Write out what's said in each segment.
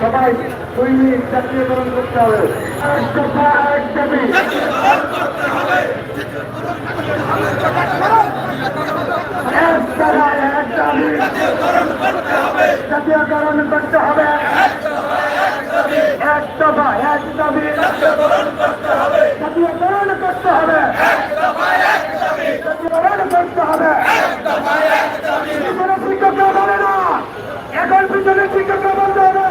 সবাই মিনিট জাতীয়করণ করতে হবে। জাতীয়করণ করতে হবে। এক দফা এক দাবি। জাতীয়করণ করতে হবে। জাতীয়করণ করতে হবে। শিক্ষকরা বলে না। এখন পিছনে শিক্ষকরা বলতে হবে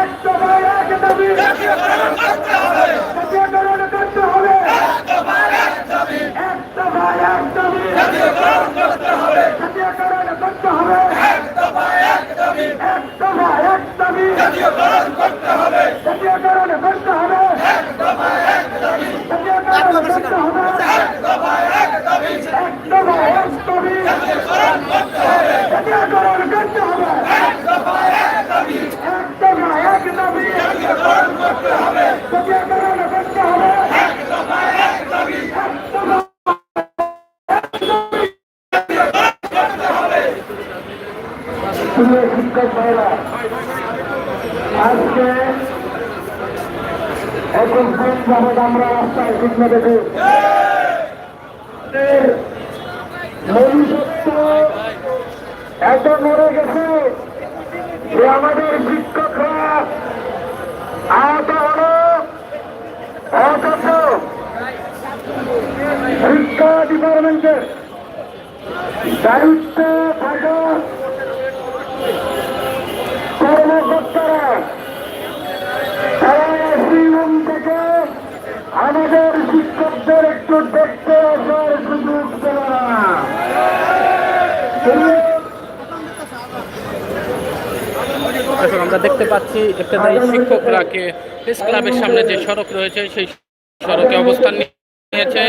এক দফায় এক দাবি জাতীয়করণ করতে হবে এক দফায় এক দাবি জাতীয়করণ করতে হবে এক দফায় এক দাবি জাতীয়করণ করতে হবে জাতীয়করণ করতে হবে এক দফায় এক দাবি জাতীয়করণ করতে হবে এক দফায় এক দাবি জাতীয়করণ করতে হবে জাতীয়করণ করতে হবে এক দফায় এক দাবি এক দফায় এক দাবি জাতীয়করণ করতে হবে জাতীয়করণ করতে হবে এক দফায় এক দাবি এক দফা প্রিয় শিক্ষক ভাইরা আজকে যাবৎ আমরা রাস্তায় স্বপ্ন দেখি এত মরে গেছে যে আমাদের শিক্ষকরা আহত হলো অথচ শিক্ষা ডিপার্টমেন্টের দায়িত্ব থাকা কর্মকর্তারা তারা এসিরুম থেকে আমাদের একটু দেখতে আসার সুযোগ আমরা দেখতে পাচ্ছি ইত্যাদি শিক্ষকরাকে প্রেস ক্লাবের সামনে যে সড়ক রয়েছে, সেই সড়কে অবস্থান নিয়েছে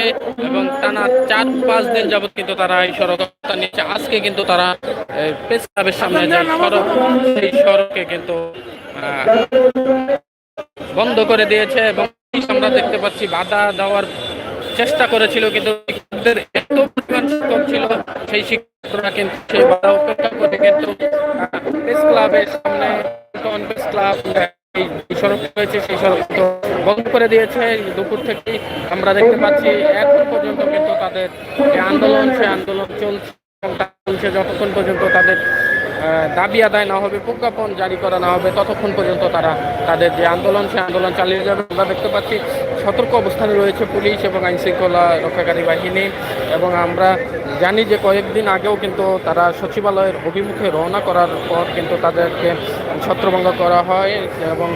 এবং টানা চার পাঁচ দিন যাবত কিন্তু তারা এই সড়ক অবস্থান নিয়েছে। আজকে কিন্তু তারা প্রেস ক্লাবের সামনে যে সড়ক, সেই সড়কে কিন্তু বন্ধ করে দিয়েছে এবং আমরা দেখতে পাচ্ছি বাধা দেওয়ার চেষ্টা করেছিল, কিন্তু শিক্ষকদের এত পরিমাণ শিক্ষক ছিল, সেই শিক্ষকরা কিন্তু সেই বাধা উপেক্ষা করে কিন্তু প্রেস ক্লাবের সামনে প্রেস ক্লাব সড়ক রয়েছে, সেই সড়ক বন্ধ করে দিয়েছে। দুপুর থেকে আমরা দেখতে পাচ্ছি, এখন পর্যন্ত কিন্তু তাদের যে আন্দোলন সে আন্দোলন চলছে চলছে যতক্ষণ পর্যন্ত তাদের দাবি আদায় না হবে, প্রজ্ঞাপন জারি করা না হবে, ততক্ষণ পর্যন্ত তারা তাদের যে আন্দোলন সে আন্দোলন চালিয়ে যাবে। আমরা দেখতে পাচ্ছি সতর্ক অবস্থানে রয়েছে পুলিশ এবং আইনশৃঙ্খলা রক্ষাকারী বাহিনী এবং আমরা জানি যে কয়েকদিন আগেও কিন্তু তারা সচিবালয়ের অভিমুখে রওনা করার পর কিন্তু তাদেরকে ছত্রভঙ্গ করা হয় এবং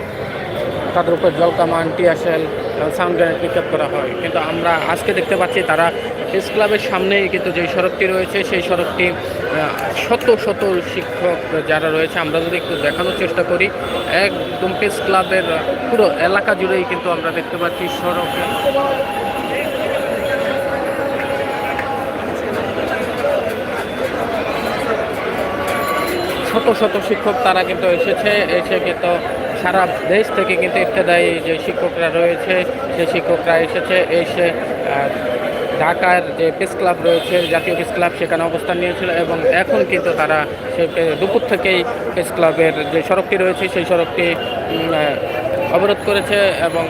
তাদের উপর জল কামান টিয়াশেল সাউন্ড গ্রেনেড নিক্ষেপ করা হয়। কিন্তু আমরা আজকে দেখতে পাচ্ছি তারা প্রেস ক্লাবের সামনেই কিন্তু যে সড়কটি রয়েছে, সেই সড়কটি শত শত শিক্ষক যারা রয়েছে, আমরা যদি একটু দেখানোর চেষ্টা করি, একদম প্রেস ক্লাবের পুরো এলাকা জুড়েই কিন্তু আমরা দেখতে পাচ্ছি সড়কে। শত শত শিক্ষক তারা কিন্তু এসেছে, এসে কিন্তু সারা দেশ থেকে কিন্তু ইত্যাদায়ী যে শিক্ষকরা রয়েছে সেই শিক্ষকরা এসেছে, এসে ঢাকার যে প্রেস ক্লাব রয়েছে, জাতীয় প্রেস ক্লাব সেখানে অবস্থান নিয়েছিল এবং এখন কিন্তু তারা সে দুপুর থেকেই প্রেস ক্লাবের যে সড়কটি রয়েছে, সেই সড়কটি অবরোধ করেছে এবং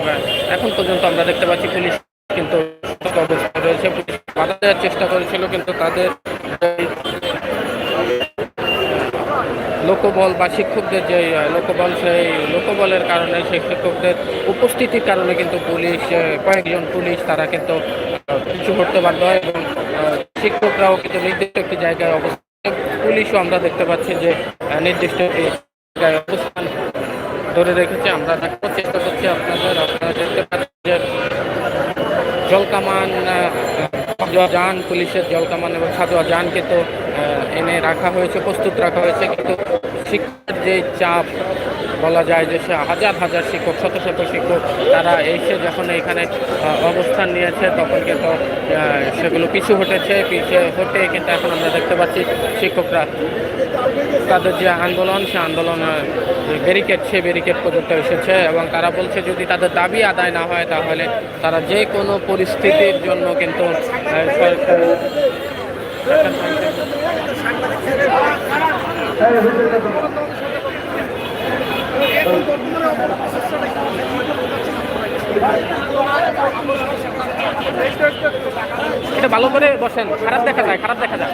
এখন পর্যন্ত আমরা দেখতে পাচ্ছি পুলিশ কিন্তু রয়েছে। পুলিশ বাধা দেওয়ার চেষ্টা করেছিল, কিন্তু তাদের লোকবল বা শিক্ষকদের যে লোকবল, সেই লোকবলের কারণে, সেই শিক্ষকদের উপস্থিতির কারণে কিন্তু পুলিশ কয়েকজন পুলিশ তারা কিন্তু পিছু করতে বাধ্য হয় এবং শিক্ষকরাও কিন্তু নির্দিষ্ট একটি জায়গায় অবস্থান। পুলিশও আমরা দেখতে পাচ্ছি যে নির্দিষ্ট জায়গায় অবস্থান ধরে রেখেছে আমরা দেখানোর চেষ্টা করছি আপনাদের আপনারা দেখতে পাচ্ছেন জলকামান যান পুলিশের জলকামান এবং সাজোয়া যান কিন্তু আহ, এনে রাখা হয়েছে প্রস্তুত রাখা হয়েছে কিন্তু শিক্ষার যে চাপ বলা যায় যে সে হাজার হাজার শিক্ষক শত শত শিক্ষক তারা এসে যখন এখানে অবস্থান নিয়েছে তখন কিন্তু সেগুলো পিছু হটেছে পিছু হটে কিন্তু এখন আমরা দেখতে পাচ্ছি শিক্ষকরা তাদের যে আন্দোলন সে আন্দোলন ব্যারিকেড সে ব্যারিকেড পর্যন্ত এসেছে এবং তারা বলছে যদি তাদের দাবি আদায় না হয় তাহলে তারা যে কোনো পরিস্থিতির জন্য কিন্তু। এটা ভালো করে বসেন, খারাপ দেখা যায়, খারাপ দেখা যায়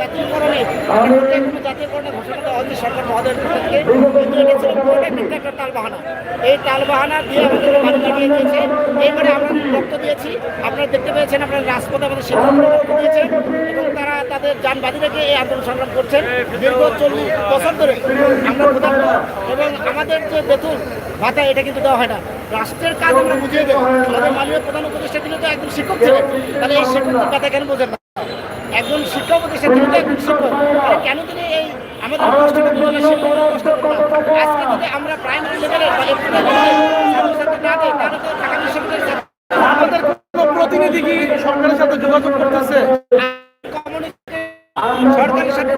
জাতীয়করণে কোনো জাতীয়করণে ঘোষণা দেওয়া হচ্ছে সরকার এই টালবাহানা দিয়ে আমাদের বাড়ি কাটিয়ে দিয়েছে এইবারে আমরা রক্ত দিয়েছি। আপনারা দেখতে পেয়েছেন, আপনারা রাজপথে আমাদের শিক্ষকরা রক্ত দিয়েছেন এবং তারা তাদের যান রেখে এই আন্দোলন সংগ্রাম করছেন। দীর্ঘ চল্লিশ বছর ধরে আমরা এবং আমাদের যে বেতন ভাতা, এটা কিন্তু দেওয়া হয় না। রাষ্ট্রের কাজ আমরা বুঝিয়ে দেবো। আমাদের মাননীয় প্রধান উপদেষ্টা তিনি তো একজন শিক্ষক ছিলেন। তাহলে এই শিক্ষকদের কথা কেন বোঝেন না একজন শিক্ষা উপদেষ্টা তিনি তো একজন শিক্ষক কেন তিনি এই আমাদের কষ্টটা বুঝলেন শিক্ষকরা কষ্ট করবেন না? আজকে যদি আমরা প্রাইমারি লেভেলে বা ছাত্রছাত্রী না দিই তাহলে তো ঢাকা বিশ্ববিদ্যালয়ের আমাদের কোনো প্রতিনিধি কি সরকারের সাথে যোগাযোগ করতেছে? সরকারের সাথে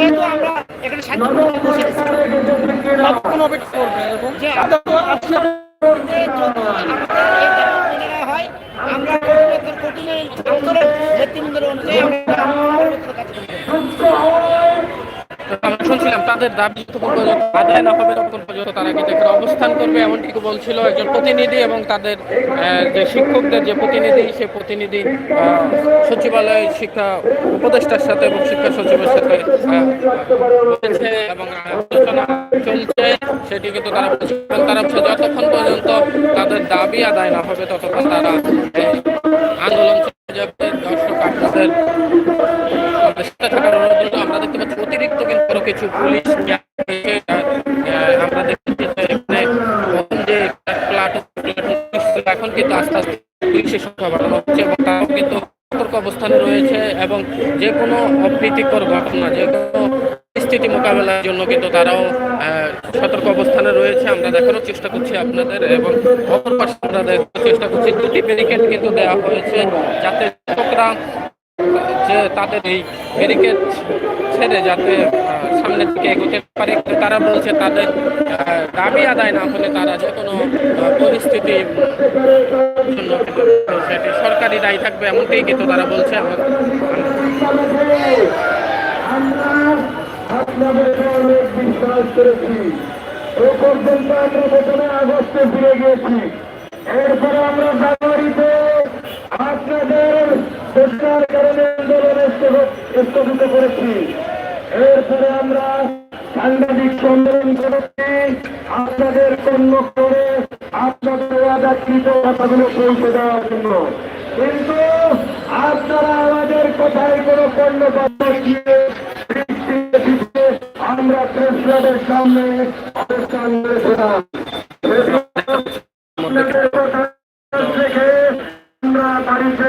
সেহেতু আমরা এখানে শান্তিপূর্ণ বসে আছি অপেক্ষা করবে এবং যে আজকে যে যদি আমাদের এই দাবি নেওয়া হয় আমরা কঠিন আন্দোলন নেতৃবৃন্দের অনুযায়ী আমরা পরিবর্তন কাজ করব আমরা শুনছিলাম তাদের দাবি আদায় না হবে ততক্ষণ পর্যন্ত তারা কিন্তু এখানে অবস্থান করবে এমনটিকে বলছিল একজন প্রতিনিধি এবং তাদের যে শিক্ষকদের যে প্রতিনিধি, সেই প্রতিনিধি সচিবালয় শিক্ষা উপদেষ্টার সাথে এবং শিক্ষা সচিবের সাথে এবং আলোচনা চলছে। সেটি কিন্তু তারা তারা যতক্ষণ পর্যন্ত তাদের দাবি আদায় না হবে, ততক্ষণ তারা আন্দোলন দর্শক, আপনাদের অতিরিক্ত কিন্তু কিছু পুলিশ আমরা এখানে প্রথম যে প্লাটুন এখন কিন্তু আস্তে আস্তে পুলিশের সংখ্যা বাড়ানো হচ্ছে এবং তারাও কিন্তু সতর্ক অবস্থানে রয়েছে এবং যে কোনো অপ্রীতিকর ঘটনা, যে কোনো পরিস্থিতি মোকাবেলার জন্য কিন্তু তারাও সতর্ক অবস্থানে রয়েছে। আমরা দেখানোর চেষ্টা করছি আপনাদের এবং অপর পাশে আমরা চেষ্টা করছি। দুটি ব্যারিকেড কিন্তু দেওয়া হয়েছে যাতে শিক্ষকরা যে তাদের এই ব্যারিকেড ছেড়ে যাতে সামনের দিকে এগোতে পারে তারা বলছে তাদের দাবি আদায় না হলে তারা যে কোনো সেটি সরকারি দায়ী থাকবে এমনটাই কিন্তু তারা বলছে এরপরে আমরা জানুয়ারিতে আপনাদের স্থগিত করেছি। এরপরে আমরা সাংবাদিক সম্মেলন করেছি। আপনাদের কর্ম করে আপনাদের ওয়াদাকৃত কথাগুলো পৌঁছে দেওয়ার জন্য। কিন্তু আপনারা আমাদের কথায় কোনো কর্ণপাত দিয়ে আমরা প্রেস সামনে অবস্থান করেছিলাম। আমরা বাড়িতে।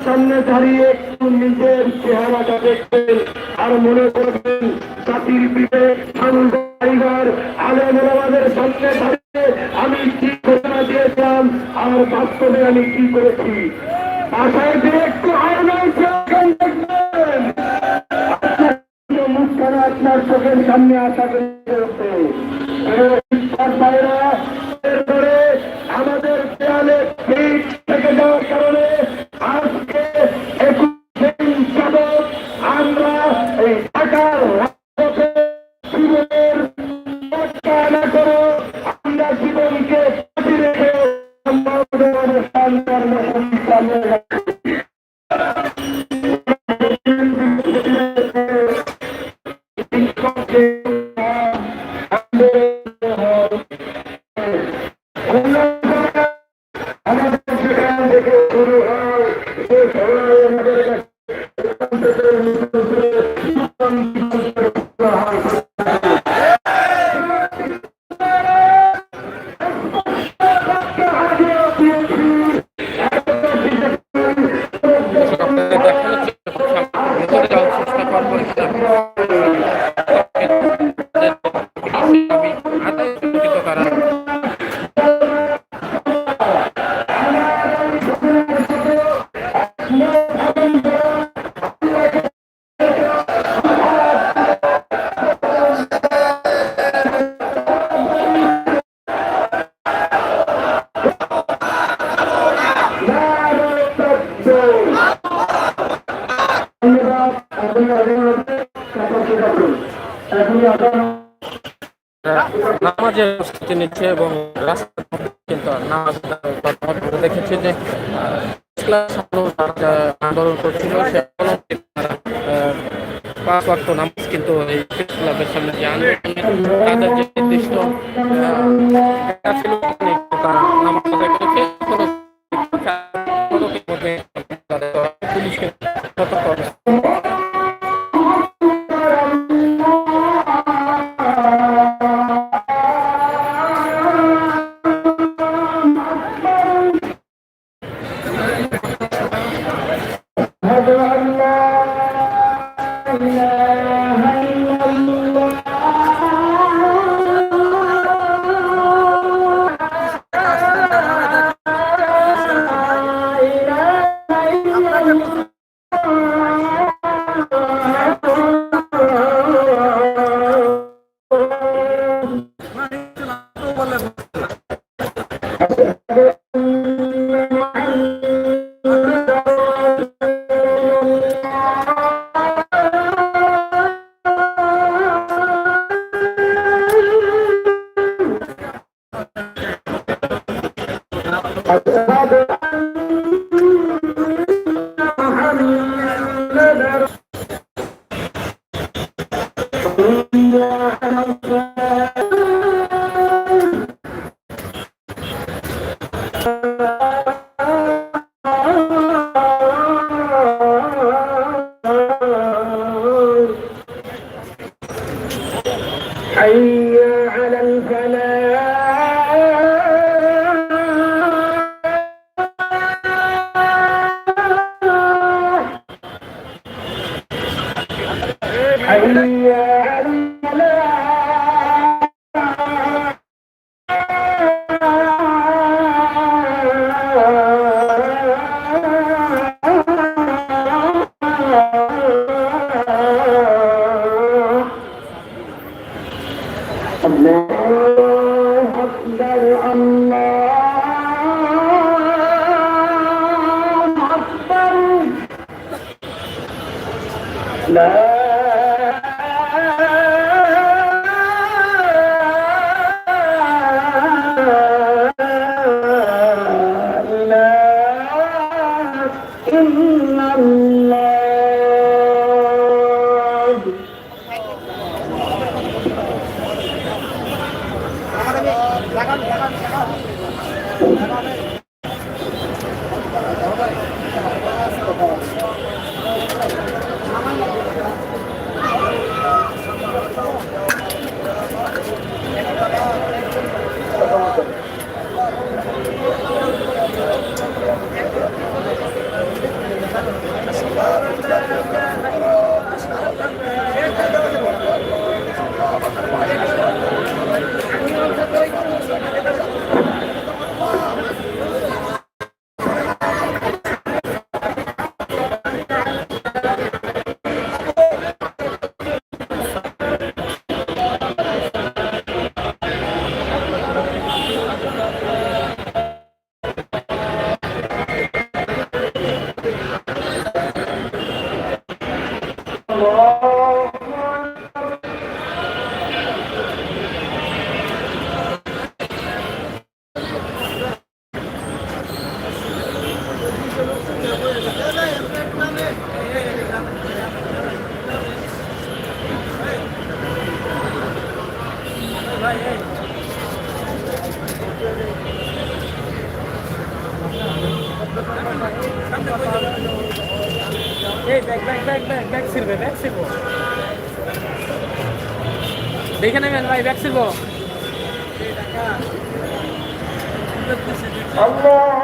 সামনে দাঁড়িয়ে একটু নিজের চেহারাটা দেখবেন আর মনে করবেন জাতির বিবেক কারিগর আলেমের সামনে দাঁড়িয়ে আমি কি ঘোষণা দিয়েছিলাম আর বাস্তবে আমি কি করেছি? আপনার চোখের সামনে আসা করতে ক্লাস আন্দোলন করছিল, সে পাঁচ ওয়াক্ত নামাজ, কিন্তু এই ক্লাবের সামনে যে আন্দোলন, তাদের যে নির্দিষ্ট لا দেখে নেবেন ভাই ব্যাগ ছিলব আল্লাহ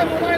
একবার